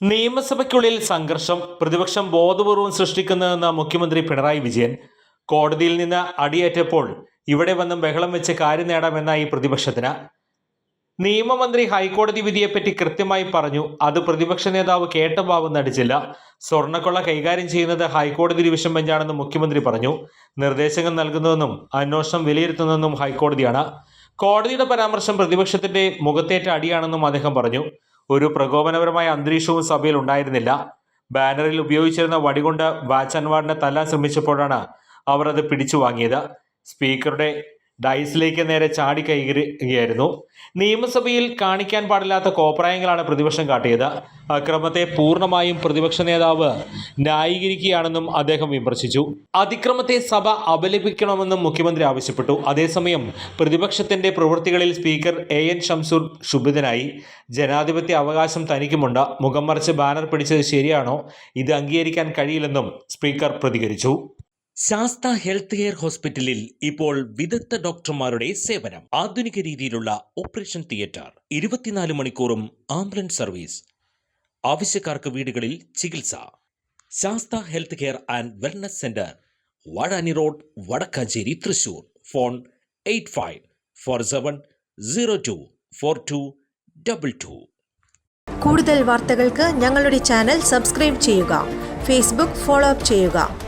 നിയമസഭയ്ക്കുള്ളിൽ സംഘർഷം പ്രതിപക്ഷം ബോധപൂർവം സൃഷ്ടിക്കുന്നതെന്ന് മുഖ്യമന്ത്രി പിണറായി വിജയൻ കോടതിയിൽ നിന്ന് അടിയേറ്റപ്പോൾ ഇവിടെ വന്നും ബഹളം വെച്ച് കാര്യം നേടാമെന്നായി പ്രതിപക്ഷത്തിന്. നിയമമന്ത്രി ഹൈക്കോടതി വിധിയെപ്പറ്റി കൃത്യമായി പറഞ്ഞു അത് പ്രതിപക്ഷ നേതാവ് കേട്ട ഭാവം നടിച്ചില്ല. സ്വർണക്കൊള്ള കൈകാര്യം ചെയ്യുന്നത് ഹൈക്കോടതി ഡിവിഷൻ ബെഞ്ചാണെന്ന് മുഖ്യമന്ത്രി പറഞ്ഞു. നിർദ്ദേശങ്ങൾ നൽകുന്നതെന്നും അന്വേഷണം വിലയിരുത്തുന്നതെന്നും ഹൈക്കോടതിയാണ്. കോടതിയുടെ പരാമർശം പ്രതിപക്ഷത്തിന്റെ മുഖത്തേറ്റ അടിയാണെന്നും അദ്ദേഹം പറഞ്ഞു. ഒരു പ്രകോപനപരമായ അന്തരീക്ഷവും സഭയിൽ ഉണ്ടായിരുന്നില്ല. ബാനറിൽ ഉപയോഗിച്ചിരുന്ന വടികൊണ്ട് വാച്ച് അൻവാറിനെ തല്ലാൻ ശ്രമിച്ചപ്പോഴാണ് അവർ അത് പിടിച്ചു വാങ്ങിയത്. സ്പീക്കറുടെ ഡൈസിലേക്ക് നേരെ ചാടി കയറുകയായിരുന്നു നിയമസഭയിൽ കാണിക്കാൻ പാടില്ലാത്ത കോപ്രായങ്ങളാണ് പ്രതിപക്ഷം കാട്ടിയത്. അക്രമത്തെ പൂർണമായും പ്രതിപക്ഷ നേതാവ് ന്യായീകരിക്കുകയാണെന്നും അദ്ദേഹം വിമർശിച്ചു. അതിക്രമത്തെ സഭ അപലപിക്കണമെന്നും മുഖ്യമന്ത്രി ആവശ്യപ്പെട്ടു. അതേസമയം പ്രതിപക്ഷത്തിന്റെ പ്രവൃത്തികളിൽ സ്പീക്കർ എ എൻ ഷംസൂർ ക്ഷുഭിതനായി. ജനാധിപത്യ അവകാശം തനിക്കുമുണ്ട്. മുഖം മറിച്ച് ബാനർ പിടിച്ചത് ശരിയാണോ? ഇത് അംഗീകരിക്കാൻ കഴിയില്ലെന്നും സ്പീക്കർ പ്രതികരിച്ചു. ശാസ്ത ഹെൽത്ത് കെയർ ഹോസ്പിറ്റലിൽ ഇപ്പോൾ വിദഗ്ധ ഡോക്ടർമാരുടെ സേവനം. ആധുനിക രീതിയിലുള്ള ഓപ്പറേഷൻ തിയേറ്റർ ഇരുപത്തിനാല് മണിക്കൂറും ആംബുലൻസ് സർവീസ് ആവശ്യക്കാർക്ക് വീടുകളിൽ ചികിത്സ. Shastha health care and wellness centre Vazhani road Wadakkanchery Thrissur. Phone eight five four seven zero two four two double two. കൂടുതൽ വാർത്തകൾക്ക് ഞങ്ങളുടെ ചാനൽ സബ്സ്ക്രൈബ് ചെയ്യുക. ഫേസ്ബുക്ക് ഫോളോ അപ്പ് ചെയ്യുക.